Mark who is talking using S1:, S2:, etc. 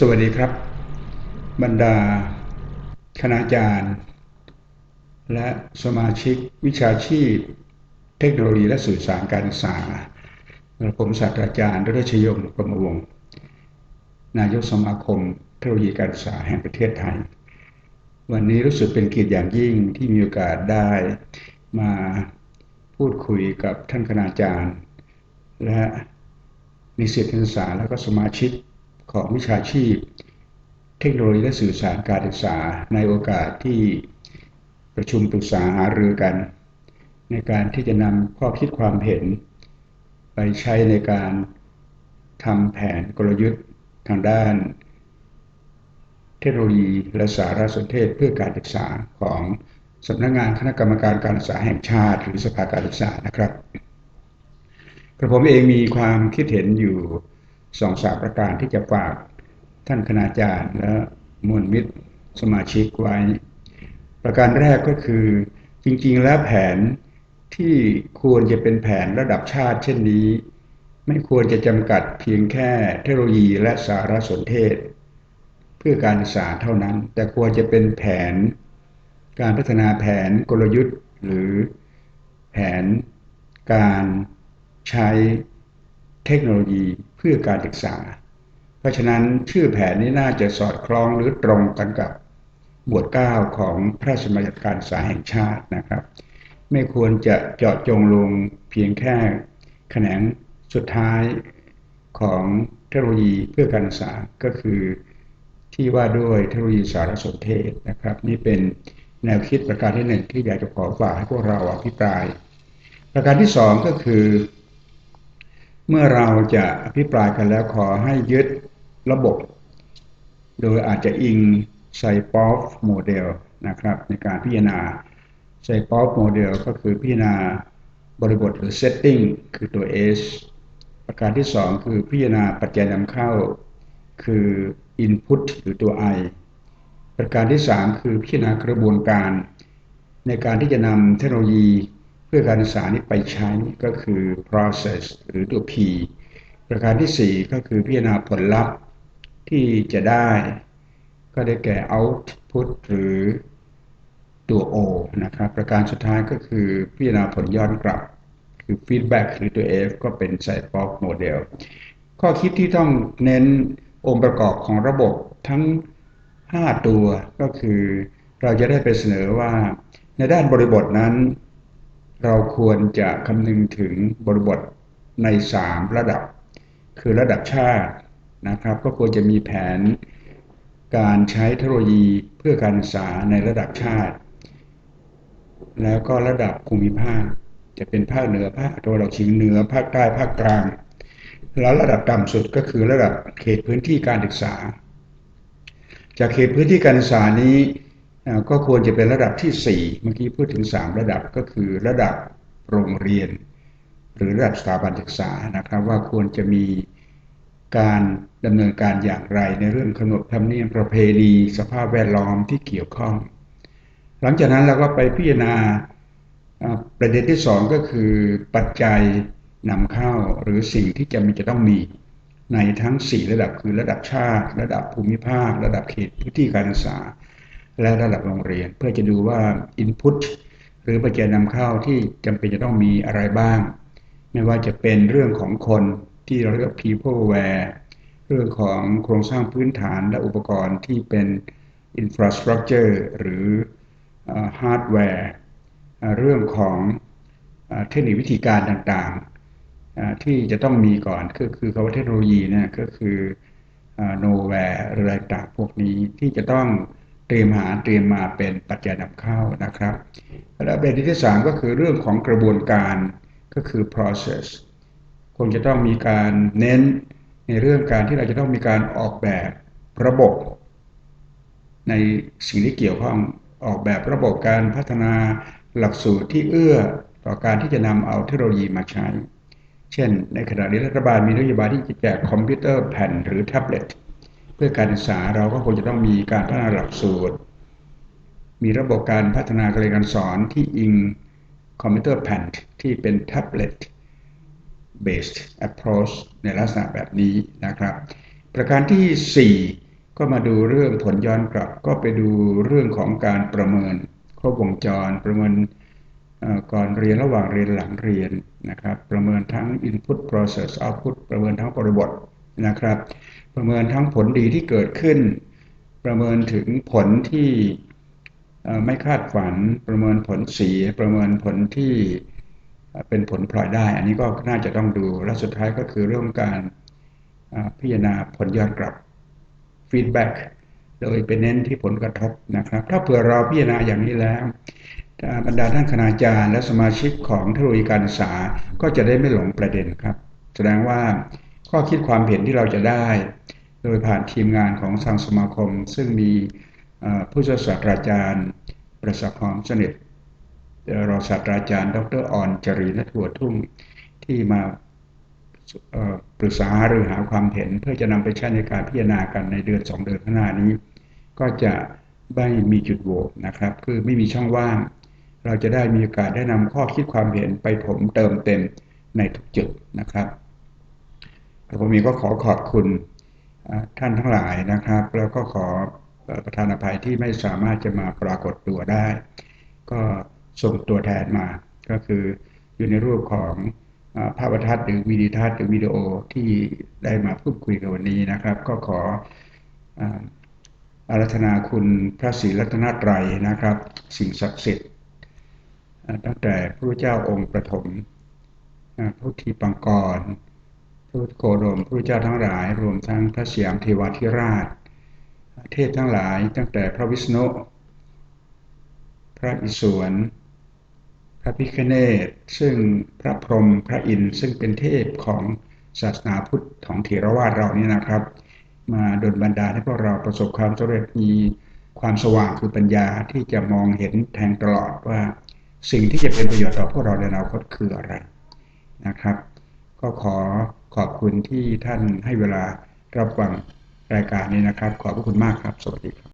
S1: สวัสดีครับ บรรดา คณาจารย์ และสมาชิกวิชาชีพ เทคโนโลยีและสื่อสารการศึกษาผมศาสตราจารย์ดรชยมปรมวงศ์นายกสมาคมเทคโนโลยีการศึกษาแห่งประเทศไทย วันนี้รู้สึกเป็นเกียรติอย่างยิ่งที่มีโอกาสได้มาพูดคุยกับท่านคณาจารย์ และนิสิตนักศึกษาและก็สมาชิก ของวิชาชีพ เทคโนโลยีและสื่อสารการศึกษาในโอกาสที่ประชุมปรึกษาหารือกัน ในการที่จะนำข้อคิดความเห็น ไปใช้ในการทำแผนกลยุทธ์ทางด้าน เทคโนโลยีและสารสนเทศเพื่อการศึกษาของสำนักงงานคณะกรรมการการศึกษาแห่งชาติ หรือสภาการศึกษานะครับกระผมเองมีความคิดเห็นอยู่ สองสามประการที่จะฝากท่านคณาจารย์และมวลมิตรสมาชิกไว้ ประการแรกก็คือจริงๆแล้วแผนที่ควรจะเป็นแผนระดับชาติเช่นนี้ ไม่ควรจะจำกัดเพียงแค่เทคโนโลยีและสารสนเทศ เพื่อการศึกษาเท่านั้น แต่ควรจะเป็นแผน การพัฒนาแผนกลยุทธ์ หรือแผนการใช้เทคโนโลยี พื่อการศึกษา เพราะฉะนั้นชื่อแผนนี้น่าจะสอดคล้องหรือตรงกันกับบวชเก้าของพระราชบัญญัติการศึกษาแห่งชาตินะครับ ไม่ควรจะเจาะจงลงเพียงแค่แขนงสุดท้ายของเทคโนโลยีเพื่อการศึกษาก็คือที่ว่าด้วยเทคโนโลยีสารสนเทศนะครับ นี่เป็นแนวคิดประการที่หนึ่งที่อยากจะขอฝากให้พวกเราอภิปราย ประการที่สองก็คือ เมื่อเราจะอภิปรายกันแล้วขอให้ยึดระบบ โดยอาจจะอิงไซปอฟโมเดลนะครับในการพิจารณาไซปอฟโมเดลก็คือพิจารณาบริบทหรือ setting คือตัว S ประการที่ 2 คือพิจารณาปัจจัยนำเข้า คือ input หรือตัว I ประการที่ 3 คือพิจารณากระบวนการ ในการที่จะนำเทคโนโลยี พื่อการศึกษานี้ไปใช้ก็คือ process หรือตัว P ประการที่ 4 ก็คือพิจารณาผลลัพธ์ที่จะได้ ก็ได้แก่ output หรือตัว O นะครับ ประการสุดท้ายก็คือพิจารณาผลย้อนกลับ คือ feedback หรือตัว F ก็เป็น s i ป e of model ข้อคิดที่ต้องเน้นองค์ประกอบของระบบทั้ง 5 ตัวก็คือเราจะได้ไปเสนอว่าในด้านบริบทนั้น เราควรจะคำนึงถึงบริบทใน 3 ระดับ คือระดับชาตินะครับ ก็ควรจะมีแผนการใช้เทคโนโลยีเพื่อการศึกษาในระดับชาติ แล้วก็ระดับภูมิภาค จะเป็นภาคเหนือภาคตะวันออกเฉียงเหนือภาคใต้ภาคกลาง แล้วระดับต่ำสุดก็คือระดับเขตพื้นที่การศึกษา จากเขตพื้นที่การศึกษานี้ ก็ควรจะเป็นระดับที่ 4 เมื่อกี้พูดถึง 3 ระดับก็คือระดับโรงเรียน หรือระดับสถาบันศึกษานะครับ ว่าควรจะมีการดำเนินการอย่างไรในเรื่องขนบธรรมเนียมประเพณีสภาพแวดล้อมที่เกี่ยวข้อง หลังจากนั้นเราก็ไปพิจารณาประเด็นที่ 2 ก็คือปัจจัยนำเข้าหรือสิ่งที่จะมีจะต้องมีในทั้ง 4 ระดับคือระดับชาติ ระดับภูมิภาค ระดับเขตพื้นที่การศึกษา และระดับโรงเรียน เพื่อจะดูว่า Input หรือปัจจัยนำเข้าที่จำเป็นจะต้องมีอะไรบ้าง ไม่ว่าจะเป็นเรื่องของคนที่เราเรียก peopleware เรื่องของโครงสร้างพื้นฐานและอุปกรณ์ที่เป็น infrastructure หรือ hardware เรื่องของเทคนิควิธีการต่างๆ ที่จะต้องมีก่อนก็คือคำว่าเทคโนโลยีเนี่ยก็คือ nowhere อะไรต่างพวกนี้ที่จะต้อง เตรียมหาเตรียมมาเป็นปัจจัยนำเข้านะครับ และประเด็นที่สามก็คือเรื่องของกระบวนการก็คือ process คงจะต้องมีการเน้นในเรื่องการที่เราจะต้องมีการออกแบบระบบ ในสิ่งที่เกี่ยวข้องออกแบบระบบการพัฒนาหลักสูตรที่เอื้อต่อการที่จะนำเอาเทคโนโลยีมาใช้ เช่น ในขณะนี้รัฐบาลมีนโยบายที่จะแจกคอมพิวเตอร์แผ่นหรือแท็บเล็ต เพื่อการศึกษาเราก็ควรจะต้องมีการพัฒนาหลักสูตร มีระบบการพัฒนาการเรียนการสอนที่อิงคอมพิวเตอร์แผ่นที่เป็นแท็บเล็ต based approach ในลักษณะแบบนี้นะครับ ประการที่ก็มาดูเรื่องผลย้อนกลับ ก็ไปดูเรื่องของการประเมินครบวงจร ประเมินก่อนเรียนระหว่างเรียนหลังเรียนนะครับ ประเมินทั้ง input process output ประเมินทั้งบริบท นะครับ ประเมินทั้งผลดีที่เกิดขึ้น ประเมินถึงผลที่ไม่คาดฝัน ประเมินผลเสียประเมินผลที่เป็นผลพลอยได้ อันนี้ก็น่าจะต้องดูและสุดท้ายก็คือเรื่องการพิจารณาผลย้อนกลับ feedback โดยไปเน้นที่ผลกระทบนะครับ ถ้าเผื่อเราพิจารณาอย่างนี้แล้วบรรดาท่านคณาจารย์และสมาชิกของเทคโนโลยีการศึกษาก็จะได้ไม่หลงประเด็นครับ แสดงว่า ข้อคิดความเห็นที่เราจะได้ โดยผ่านทีมงานของทางสมาคม ซึ่งมีผู้ช่วยศาสตราจารย์ ประสักหอมสนิทรองศาสตราจารย์ ดรออนจรีนทัวทุ่งที่มาปรึกษาหรือหาความเห็นเพื่อจะนำไปใช้ในการพิจารณากันในเดือน 2 เดือนข้างหน้านี้ ก็จะไม่มีจุดโหวตนะครับ คือไม่มีช่องว่าง เราจะได้มีโอกาสได้นำข้อคิดความเห็นไปผมเติมเต็มในทุกจุดนะครับ ผมมีก็ขอขอบคุณท่านทั้งหลายนะครับ แล้วก็ขอประธานอภัยที่ไม่สามารถจะมาปรากฏตัวได้ ก็ส่งตัวแทนมา ก็คืออยู่ในรูปของภาพทัศน์หรือวิดีทัศน์หรือวิดีโอที่ได้มาพูดคุยกันวันนี้นะครับ ก็ขออารัธนาคุณพระศรีรัตนตรัยนะครับ สิ่งศักดิ์สิทธิ์ตั้งแต่พระเจ้าองค์ประถมพระทีปังกร พระโคดมพระเจ้าทั้งหลาย รวมทั้งพระสยามเทวาธิราช เทพทั้งหลายตั้งแต่พระวิษณุพระอิศวรพระพิคเนตซึ่งพระพรหมพระอินทร์ซึ่งเป็นเทพของศาสนาพุทธของเถรวาทเรานี่นะครับ มาดลบันดาให้พวกเราประสบความสำเร็จมีความสว่างคือปัญญาที่จะมองเห็นแทงตลอดว่า สิ่งที่จะเป็นประโยชน์ต่อพวกเราในอนาคตคืออะไรนะครับ ก็ขอขอบคุณที่ท่านให้เวลารับฟังรายการนี้นะครับ ขอบพระคุณมากครับ สวัสดีครับ